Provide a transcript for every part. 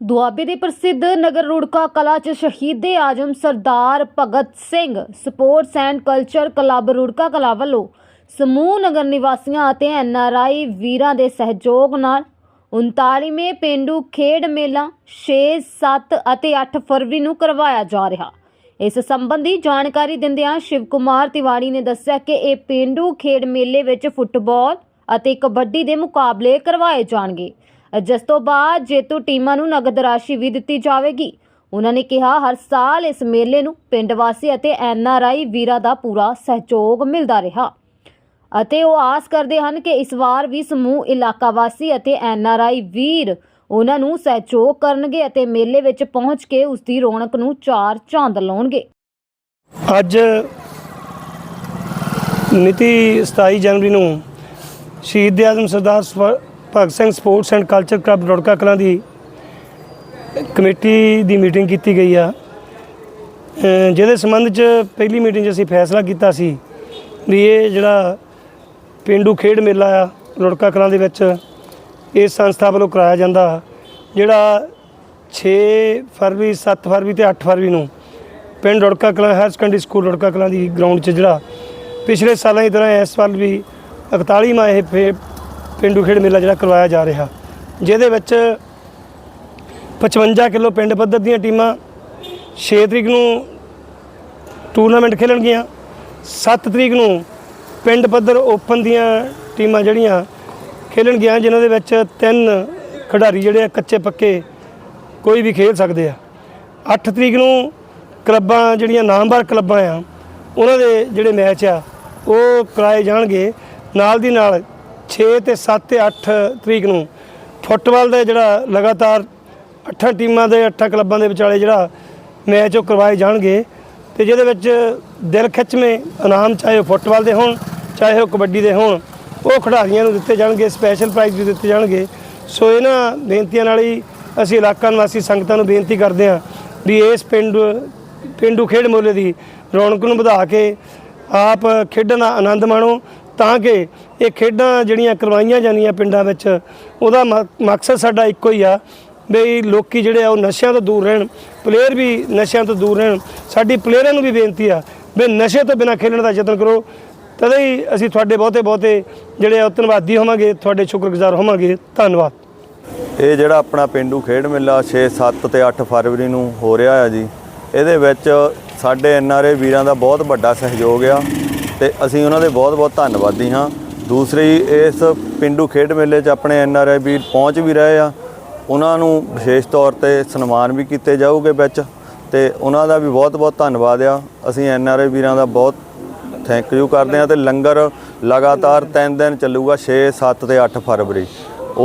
ਦੁਆਬੇ ਦੇ ਪ੍ਰਸਿੱਧ ਨਗਰ ਰੁੜਕਾ ਕਲਾ ਚ Shaheede Azam Sardar Bhagat Singh sports and culture club Rurka Kalan ਵੱਲੋਂ ਸਮੂਹ ਨਗਰ ਨਿਵਾਸੀਆਂ ਅਤੇ ਐਨਆਰਆਈ ਵੀਰਾਂ ਦੇ ਸਹਿਯੋਗ ਨਾਲ 39ਵੇਂ ਪਿੰਡੂ ਖੇਡ ਮੇਲਾ 6, 7 ਅਤੇ 8 ਫਰਵਰੀ ਨੂੰ ਕਰਵਾਇਆ ਜਾ ਰਿਹਾ। ਇਸ ਸੰਬੰਧੀ ਜਾਣਕਾਰੀ ਦਿੰਦਿਆਂ ਸ਼ਿਵ ਕੁਮਾਰ ਤਿਵਾੜੀ ਨੇ ਦੱਸਿਆ ਕਿ ਇਹ ਪਿੰਡੂ ਖੇਡ ਮੇਲੇ ਵਿੱਚ ਫੁੱਟਬਾਲ ਅਤੇ ਕਬੱਡੀ ਦੇ ਮੁਕਾਬਲੇ ਕਰਵਾਏ ਜਾਣਗੇ। ਜਿਸ ਤੋਂ ਬਾਅਦ ਜੇਤੂ ਟੀਮਾਂ ਨੂੰ ਨਗਦ ਰਾਸ਼ੀ ਵੀ ਦਿੱਤੀ ਜਾਵੇਗੀ। ਉਹਨਾਂ ਨੇ ਕਿਹਾ, ਹਰ ਸਾਲ ਇਸ ਮੇਲੇ ਨੂੰ ਪਿੰਡ ਵਾਸੀ ਅਤੇ ਐਨਆਰਆਈ ਵੀਰਾਂ ਦਾ ਪੂਰਾ ਸਹਿਯੋਗ ਮਿਲਦਾ ਰਿਹਾ। ਅਤੇ ਉਹ ਆਸ ਕਰਦੇ ਹਨ ਕਿ ਇਸ ਵਾਰ ਵੀ ਸਮੂਹ ਇਲਾਕਾ ਵਾਸੀ ਅਤੇ ਐਨਆਰਆਈ ਵੀਰ ਉਹਨਾਂ ਨੂੰ ਸਹਿਯੋਗ ਕਰਨਗੇ ਅਤੇ ਮੇਲੇ ਵਿੱਚ ਪਹੁੰਚ ਕੇ ਉਸ ਦੀ ਰੌਣਕ ਨੂੰ ਚਾਰ ਚਾਂਦ ਲਾਉਣਗੇ। ਅੱਜ ਮਿਤੀ 27 ਜਨਵਰੀ ਨੂੰ Shaheed Azam Sardar Bhagat Singh sports and culture club Rurka Kalan the committee ਦੀ ਮੀਟਿੰਗ ਕੀਤੀ ਗਈ ਆ। ਜਿਹਦੇ ਸੰਬੰਧ 'ਚ ਪਹਿਲੀ ਮੀਟਿੰਗ 'ਚ ਅਸੀਂ ਫੈਸਲਾ ਕੀਤਾ ਸੀ ਵੀ ਇਹ ਜਿਹੜਾ ਪਿੰਡੂ ਖੇਡ ਮੇਲਾ ਆ ਰੁੜਕਾ ਕਲਾਂ ਦੇ ਵਿੱਚ ਇਸ ਸੰਸਥਾ ਵੱਲੋਂ ਕਰਾਇਆ ਜਾਂਦਾ, ਜਿਹੜਾ 6 ਫਰਵਰੀ 7 ਫਰਵਰੀ ਤੇ 8 ਫਰਵਰੀ ਨੂੰ ਪਿੰਡ Rurka Kalan higher secondary school Rurka Kalan ਦੀ ਗਰਾਊਂਡ 'ਚ ਜਿਹੜਾ ਪਿਛਲੇ ਸਾਲਾਂ ਦੀ ਤਰ੍ਹਾਂ ਇਸ ਵਾਰ ਵੀ 41ਵਾਂ ਇਹ ਫੇ- ਪਿੰਡੂ ਖੇਡ ਮੇਲਾ ਜਿਹੜਾ ਕਰਵਾਇਆ ਜਾ ਰਿਹਾ। ਜਿਹਦੇ ਵਿੱਚ 55 ਕਿਲੋ ਪਿੰਡ ਪੱਧਰ ਦੀਆਂ ਟੀਮਾਂ 6 ਤਰੀਕ ਨੂੰ ਟੂਰਨਾਮੈਂਟ ਖੇਲਣਗੀਆਂ 7 ਤਰੀਕ ਨੂੰ ਪਿੰਡ ਪੱਧਰ ਓਪਨ ਦੀਆਂ ਟੀਮਾਂ ਜਿਹੜੀਆਂ ਖੇਲਣਗੀਆਂ, ਜਿਨ੍ਹਾਂ ਦੇ ਵਿੱਚ ਤਿੰਨ ਖਿਡਾਰੀ ਜਿਹੜੇ ਆ, ਕੱਚੇ ਪੱਕੇ ਕੋਈ ਵੀ ਖੇਡ ਸਕਦੇ ਆ। 8 ਤਰੀਕ ਨੂੰ ਕਲੱਬਾਂ ਜਿਹੜੀਆਂ ਨਾਮਵਰ ਕਲੱਬਾਂ ਆ, ਉਹਨਾਂ ਦੇ ਜਿਹੜੇ ਮੈਚ ਆ, ਉਹ ਕਰਾਏ ਜਾਣਗੇ। ਨਾਲ ਦੀ ਨਾਲ 6 ਤੇ 7 ਤੇ 8 ਤਰੀਕ ਨੂੰ ਫੁੱਟਬਾਲ ਦਾ ਜਿਹੜਾ ਲਗਾਤਾਰ ਅੱਠਾਂ ਟੀਮਾਂ ਦੇ, ਅੱਠਾਂ ਕਲੱਬਾਂ ਦੇ ਵਿਚਾਲੇ ਜਿਹੜਾ ਮੈਚ ਉਹ ਕਰਵਾਏ ਜਾਣਗੇ ਤੇ ਜਿਹਦੇ ਵਿੱਚ ਦਿਲ ਖਿੱਚਵੇਂ ਇਨਾਮ ਚਾਹੇ ਉਹ ਫੁੱਟਬਾਲ ਦੇ ਹੋਣ, ਚਾਹੇ ਉਹ ਕਬੱਡੀ ਦੇ ਹੋਣ, ਉਹ ਖਿਡਾਰੀਆਂ ਨੂੰ ਦਿੱਤੇ ਜਾਣਗੇ ਸਪੈਸ਼ਲ ਪ੍ਰਾਈਜ਼ ਵੀ ਦਿੱਤੇ ਜਾਣਗੇ। ਸੋ ਇਹਨਾਂ ਬੇਨਤੀਆਂ ਨਾਲ ਹੀ ਅਸੀਂ ਇਲਾਕਾ ਨਿਵਾਸੀ ਸੰਗਤਾਂ ਨੂੰ ਬੇਨਤੀ ਕਰਦੇ ਹਾਂ ਵੀ ਇਸ ਪਿੰਡ, ਪਿੰਡੂ ਖੇਡ ਮੇਲੇ ਦੀ ਰੌਣਕ ਨੂੰ ਵਧਾ ਕੇ ਆਪ ਖੇਡਣ ਦਾ ਆਨੰਦ ਮਾਣੋ। ਤਾਂ ਕਿ ਇਹ ਖੇਡਾਂ ਜਿਹੜੀਆਂ ਕਰਵਾਈਆਂ ਜਾਂਦੀਆਂ ਪਿੰਡਾਂ ਵਿੱਚ, ਉਹਦਾ ਮ- ਮਕਸਦ ਸਾਡਾ ਇੱਕੋ ਹੀ ਆ ਵੀ ਲੋਕੀ ਜਿਹੜੇ ਆ ਉਹ ਨਸ਼ਿਆਂ ਤੋਂ ਦੂਰ ਰਹਿਣ ਪਲੇਅਰ ਵੀ ਨਸ਼ਿਆਂ ਤੋਂ ਦੂਰ ਰਹਿਣ। ਸਾਡੀ ਪਲੇਅਰਾਂ ਨੂੰ ਵੀ ਬੇਨਤੀ ਆ ਵੀ ਨਸ਼ੇ ਤੋਂ ਬਿਨਾਂ ਖੇਡਣ ਦਾ ਯਤਨ ਕਰੋ। ਤਦੇ ਹੀ ਅਸੀਂ ਤੁਹਾਡੇ ਬਹੁਤੇ ਬਹੁਤੇ ਜਿਹੜੇ ਆ ਉਹ ਧੰਨਵਾਦੀ ਹੋਵਾਂਗੇ, ਤੁਹਾਡੇ ਸ਼ੁਕਰਗੁਜ਼ਾਰ ਹੋਵਾਂਗੇ। ਧੰਨਵਾਦ। ਇਹ ਜਿਹੜਾ ਆਪਣਾ ਪਿੰਡੂ ਖੇਡ ਮੇਲਾ 6 7 ਤੇ 8 ਫਰਵਰੀ ਨੂੰ ਹੋ ਰਿਹਾ ਆ ਜੀ, ਇਹਦੇ ਵਿੱਚ ਸਾਡੇ ਐਨਆਰਏ ਵੀਰਾਂ ਦਾ ਬਹੁਤ ਵੱਡਾ ਸਹਿਯੋਗ ਆ। ਤੇ ਅਸੀਂ ਉਹਨਾਂ ਦੇ ਬਹੁਤ ਬਹੁਤ ਧੰਨਵਾਦੀ ਹਾਂ। ਦੂਸਰੀ, ਇਸ ਪਿੰਡੂ ਖੇਡ ਮੇਲੇ 'ਚ ਆਪਣੇ ਐਨਆਰਏ ਵੀਰ ਪਹੁੰਚ ਵੀ ਰਹੇ ਆ। ਉਹਨਾਂ ਨੂੰ ਵਿਸ਼ੇਸ਼ ਤੌਰ ਤੇ ਸਨਮਾਨ ਵੀ ਕੀਤੇ ਜਾਊਗੇ ਵਿੱਚ ਤੇ ਉਹਨਾਂ ਦਾ ਵੀ ਬਹੁਤ ਬਹੁਤ ਧੰਨਵਾਦ ਆ। ਅਸੀਂ ਐਨਆਰਏ ਵੀਰਾਂ ਦਾ ਬਹੁਤ ਥੈਂਕ ਯੂ ਕਰਦੇ ਹਾਂ ਤੇ ਲੰਗਰ ਲਗਾਤਾਰ 3 ਦਿਨ ਚੱਲੂਗਾ 6 7 ਤੇ 8 ਫਰਵਰੀ।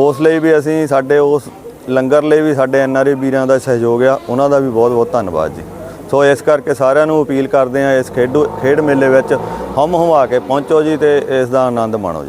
ਉਸ ਲਈ ਵੀ ਅਸੀਂ ਸਾਡੇ ਉਸ ਲੰਗਰ ਲਈ ਵੀ ਸਾਡੇ ਐਨਆਰਏ ਵੀਰਾਂ ਦਾ ਸਹਿਯੋਗ ਆ। ਉਹਨਾਂ ਦਾ ਵੀ ਬਹੁਤ ਬਹੁਤ ਧੰਨਵਾਦ ਜੀ। ਸੋ ਇਸ ਕਰਕੇ ਸਾਰਿਆਂ ਨੂੰ ਅਪੀਲ ਕਰਦੇ ਹਾਂ ਇਸ ਖੇਡੂ ਖੇਡ ਮੇਲੇ ਵਿੱਚ ਹਮ ਹਮਾ ਕੇ ਪਹੁੰਚੋ ਜੀ ਤੇ ਇਸ ਦਾ ਆਨੰਦ ਮਾਣੋ ਜੀ।